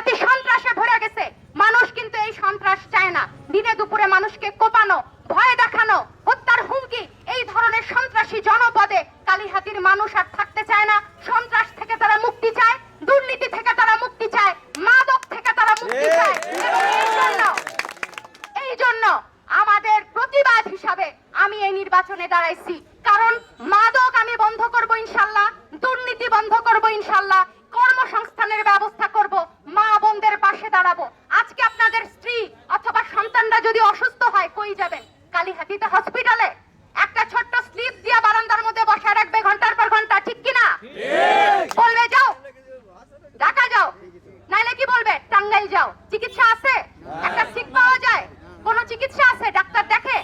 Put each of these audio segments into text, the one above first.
কালিহাতি সন্ত্রাসে ভরে গেছে। মানুষ কিন্তু এই সন্ত্রাস চায় না। দিনে দুপুরে মানুষকে কোপানো, ভয় দেখানো, হত্যার হুমকি, এই ধরনের সন্ত্রাসী জনপদে কালীহাতির মানুষ আর থাকতে চায় না সন্ত্রাস থেকে তারা মুক্তি চায় দুর্নীতি থেকে তারা মুক্তি চায় মাদক থেকে তারা মুক্তি চায় এবং এই জন্য এই জন্য আমাদের প্রতিবাদ হিসাবে আমি এই নির্বাচনে দাঁড়াইছি কারণ মাদক আমি বন্ধ করব ইনশাল্লাহ দুর্নীতি বন্ধ করব ইনশাল্লাহ কর্মসংস্থানের ব্যবস্থা করব মা বোনদের পাশে দাঁড়াবো আজকে আপনাদের স্ত্রী অথবা সন্তানরা যদি অসুস্থ হয় কই যাবেন কালীহাতিতে হসপিটালে একটা ছোট্ট স্লিপ দিয়া বারান্দার মধ্যে বসা রাখবে ঘণ্টার পর ঘণ্টা ঠিক কিনা? বলবে যাও ঢাকা যাও। নাইলে কি বলবে? টাঙ্গাইল যাও। চিকিৎসা আছে? একটা সিট পাওয়া যায়? কোন চিকিৎসা আছে? ডাক্তার দেখে?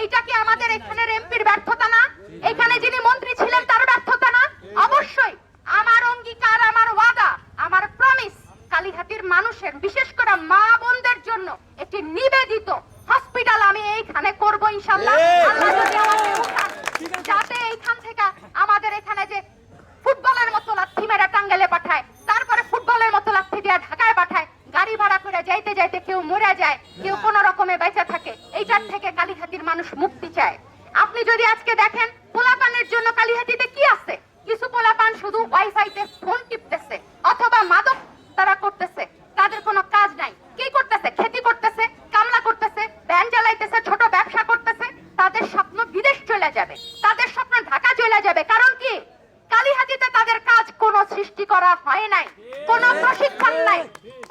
এইটা কি আমাদের এখানের এমপির ব্যর্থতা না? এখানে যিনি মন্ত্রী ছিলেন তার ব্যর্থতা না? অবশ্যই আমার অঙ্গীকার আমার ওয়াদা আমার প্রমিস কালীহাতির মানুষের বিশেষ করে মা বোনদের জন্য একটি নিবেদিত। হসপিটাল আমি এইখানে করব ইনশাআল্লাহ। আল্লাহ যদি আমাকে উঠান যাতে এইখান থেকে আমাদের এখানে যে ফুটবলের মতো লাথি মেরে টাঙ্গেলে পাঠায় তারপরে ফুটবলের মতো লাথি দিয়ে ঢাকায় পাঠায় গাড়ি ভাড়া করে যাইতে যাইতে কেউ মরে যায় কেউ কোনো রকমে বেঁচে থাকে এইটার থেকে কালীহাতির মানুষ মুক্তি চায়। আপনি যদি আজকে দেখেন পোলাপানের জন্য যাবে। তাদের স্বপ্ন ঢাকা চলে যাবে। কারণ কি? কালীহাতিতে তাদের কাজ কোনো সৃষ্টি করা হয় নাই, কোনো প্রশিক্ষণ নাই।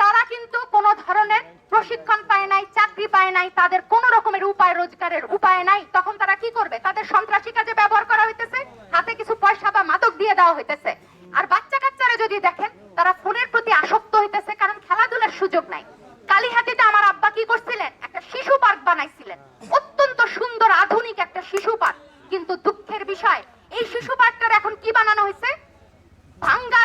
তারা কিন্তু কোনো ধরনের প্রশিক্ষণ পায় নাই, চাকরি পায় নাই, তাদের কোনো রকমের উপায়, রোজগারের উপায় নাই। তখন তারা কি করবে? তাদের সন্ত্রাসী কাজে ব্যবহার করা হইতেছে, হাতে কিছু পয়সা বা মাদক দিয়ে দেওয়া হইতেছে। আর বাচ্চা কাচ্চারা যদি দেখেন, তারা ফোনের প্রতি আসক্ত হইতেছে, কারণ খেলাধুলার সুযোগ নাই। কালীহাতিতে আমার আব্বা কি করছিলেন? একটা শিশু পার্ক বানাইছিলেন অত্যন্ত সুন্দর আধুনিক একটা শিশু পার্ক কিন্তু দুঃখের বিষয় এই শিশু পার্কটার এখন কি বানানো হয়েছে ভাঙ্গা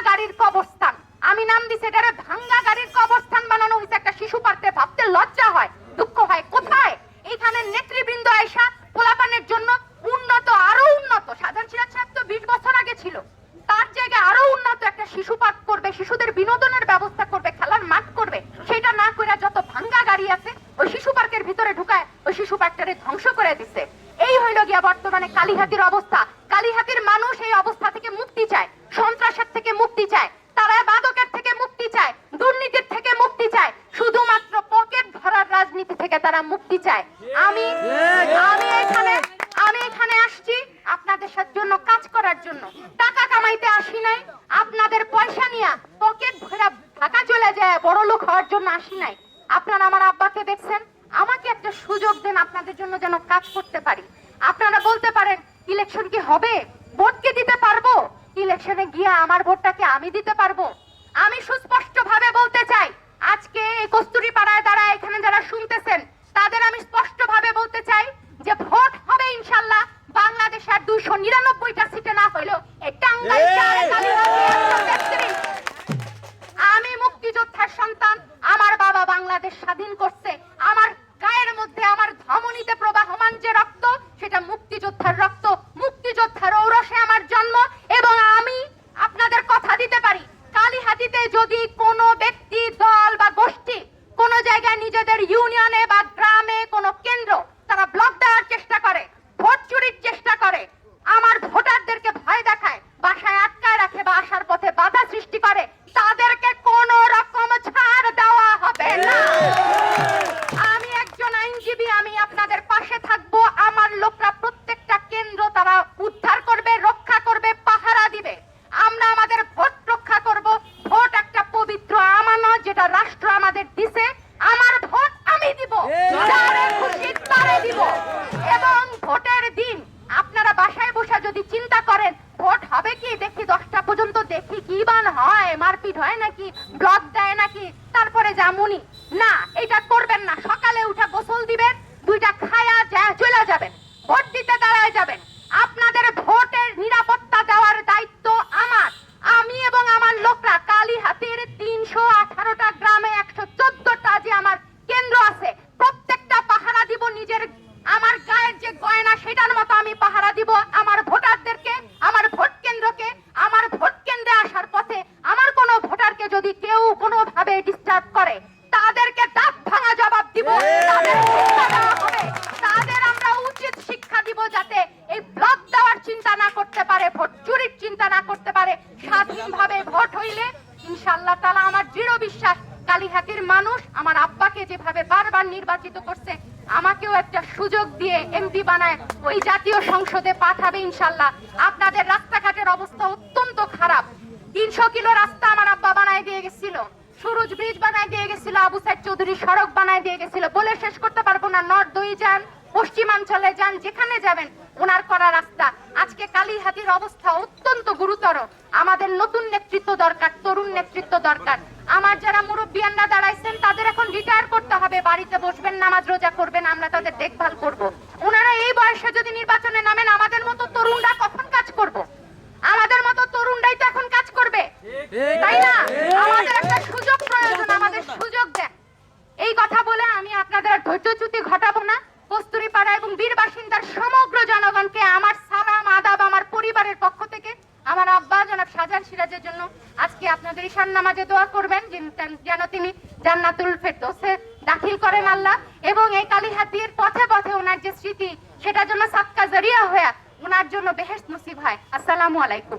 কবরস্থান। আমি নাম দিছি, এটারে ভাঙ্গা গাড়ির কবরস্থান বানানো হয়েছে একটা শিশু পার্কে ভাবতে লজ্জা হয়, দুঃখ হয়। কোথায়? এখানে নেতৃবৃন্দ আয়সা পোলাপানের জন্য উন্নত, আরও উন্নত, সাধারণ সিরাজ সাহেব তো বিশ বছর আগে ছিল। তার জায়গায় আরও উন্নত একটা শিশু পার্ক করবে, শিশুদের বিনোদনের ব্যবস্থা করবে, খেলার মাঠ করবে। সেটা না করে যত ভাঙ্গা গাড়ি আছে, ওই শিশু পার্কের ভিতরে ঢুকায় ওই শিশু পার্কটারে ধ্বংস করে দিচ্ছে এই হইল গিয়া বর্তমানে কালীহাতির অবস্থা। কালীহাতির মানুষ এই অবস্থা থেকে মুক্তি চায়, সন্ত্রাসের থেকে মুক্তি চায়। তারা মাদকের থেকে মুক্তি চায়, দুর্নীতির থেকে মুক্তি চায়। শুধুমাত্র পকেট ভরার রাজনীতি থেকে তারা মুক্তি চায়। আমি আমি এখানে আমি এখানে আসছি আপনাদের জন্য, কাজ করার জন্য। টাকা কামাইতে আসি নাই, আপনাদের পয়সা নিয়ে পকেট ভরা ঢাকা চলে যায়, বড় লোক হওয়ার জন্য আসি নাই। আপনারা আমার আব্বাকে দেখছেন, আমাকে একটা সুযোগ দেন আপনাদের জন্য যেন কাজ করতে পারি। আপনারা বলতে পারেন, ইলেকশন কি হবে? ভোটকে দিতে পারব? ইলেকশনে গিয়ে আমার ভোটটাকে আমি দিতে পারব? আমি সুস্পষ্ট ভাবে বলতে চাই, আজকে কস্তুরি পাড়ায় দ্বারা এখানে যারা শুনতেছেন, তাদের আমি স্পষ্ট ভাবে বলতে চাই যে ভোট হবে ইনশাল্লাহ বাংলাদেশের দুইশো নিরানব্বইটা সিটে না হইল এই টাঙ্গাইল চারে কালীগঞ্জে একশো তেত্রিশ। আমি মুক্তিযোদ্ধার সন্তান আমার বাবা বাংলাদেশ স্বাধীন করছে আমার গায়ের মধ্যে আমার ধমনীতে প্রবাহমান যে রক্ত সেটা মুক্তিযোদ্ধার রক্ত মুক্তিযোদ্ধার ঔরসে আমার জন্ম এবং আমি আপনাদের কথা দিতে পারি কালীহাতিতে যদি কোনো ব্যক্তি দল বা গোষ্ঠী কোনো জায়গায় নিজেদের ইউনিয়নে বা গ্রামে কোনো কেন্দ্র তারা ব্লক দেওয়ার চেষ্টা করে ভোট চুরির চেষ্টা করে আমার ভোটারদেরকে ভয় দেখায় বাসায় আটকায় রাখে বা আসার পথে বাধা সৃষ্টি করে তাদেরকে কোনো রকম ছাড় দেওয়া হবে না আমি একজন আইনজীবী আমি আপনাদের পাশে থাকব আমার লোকরা প্রত্যেকটা কেন্দ্র তারা উদ্ধার করবে রক্ষা করবে পাহারা দিবে আমরা আমাদের ভোট রক্ষা করব ভোট একটা পবিত্র আমানত যেটা রাষ্ট্র আমাদের দিছে আমার ভোট আমি দিব যারে খুশি তারে দিব এবং ভোটের দিন আপনারা বাসায় বসে যদি চিন্তা করেন ভোট হবে কি দেখি দশটা পর্যন্ত বান হয়, মারপিট হয় নাকি? ব্লক দেয় নাকি? তারপরে জামুনি না, এটা করবেন না। সকালে উঠে গোসল দিবেন, দুইটা খায়া যা চলে যাবেন, ভোট দিতে দাঁড়ায় যাবেন। আপনাদের ভোটের নিরাপত্তা দেওয়ার দায়িত্ব আমার। আমি এবং আমার লোকরা কালীহাতির তিনশো আঠারোটা গ্রামে একশো চোদ্দটা যে আমার কেন্দ্র আছে, প্রত্যেকটা পাহারা দিব নিজের, আমার গায়ের যে গয়না, সেটার মতো আমি পাহারা দিব দৃঢ় বিশ্বাস, কালীহাতির মানুষ আমার আব্বাকে যেভাবে বারবার নির্বাচিত করছে, আমাকেও একটা সুযোগ দিয়ে এমপি বানায় ওই জাতীয় সংসদে পাঠাবে ইনশাল্লাহ। আপনাদের রাস্তাঘাটের অবস্থা অত্যন্ত খারাপ। তিনশো কিলো রাস্তা আমার আব্বা বানায় দিয়ে গেছিল। সুরজ ব্রিজ বানায় দিয়ে গেছিল, আবু সাইদ চৌধুরী সড়ক বানায় দিয়ে গেছিল। বলে শেষ করতে পারব না নর্থ দুই যান, পশ্চিমাঞ্চলে যান, যেখানে যাবেন, ওনার করা রাস্তা। আজকে কালীহাতির অবস্থা অত্যন্ত গুরুতর। আমাদের নতুন নেতৃত্ব দরকার, তরুণ নেতৃত্ব দরকার। আমার যারা মুরব্বিয়ানরা দাঁড়াইছেন, তাদের এখন রিটায়ার করতে হবে। বাড়িতে বসবেন, নামাজ রোজা করবেন, আমরা তাদের দেখভাল করব ওনারা এই বয়সে যদি নির্বাচনে নামেন আমাদের মতো তরুণরা কখন কাজ করব আমাদের মতো তরুণরাই তো এখন কাজ করবে তাই না আমাদের একটা সুযোগ প্রয়োজন আমাদের সুযোগ দেন এই কথা বলে আমি আপনাদের আর ধৈর্যচ্যুতি ঘটাবো না কস্তুরীপাড়া এবং বীর বাসিন্দার সমগ্র জনগণকে আমার সালাম আদাব আমার পরিবারের পক্ষ থেকে আমার আব্বা জনাব শাহজাহান সিরাজের জন্য আজকে আপনাদের ঈশান নামাজে দোয়া করবেন যেন- তিনি জান্নাতুল ফেরদৌসে দাখিল করেন আল্লাহ এবং এই কালীহাতির পথে পথে ওনার যে স্মৃতি, সেটার জন্য সাক্কা জরিয়া হয়ে ওনার জন্য বেহেশত নসিব হয়। আসসালামু আলাইকুম।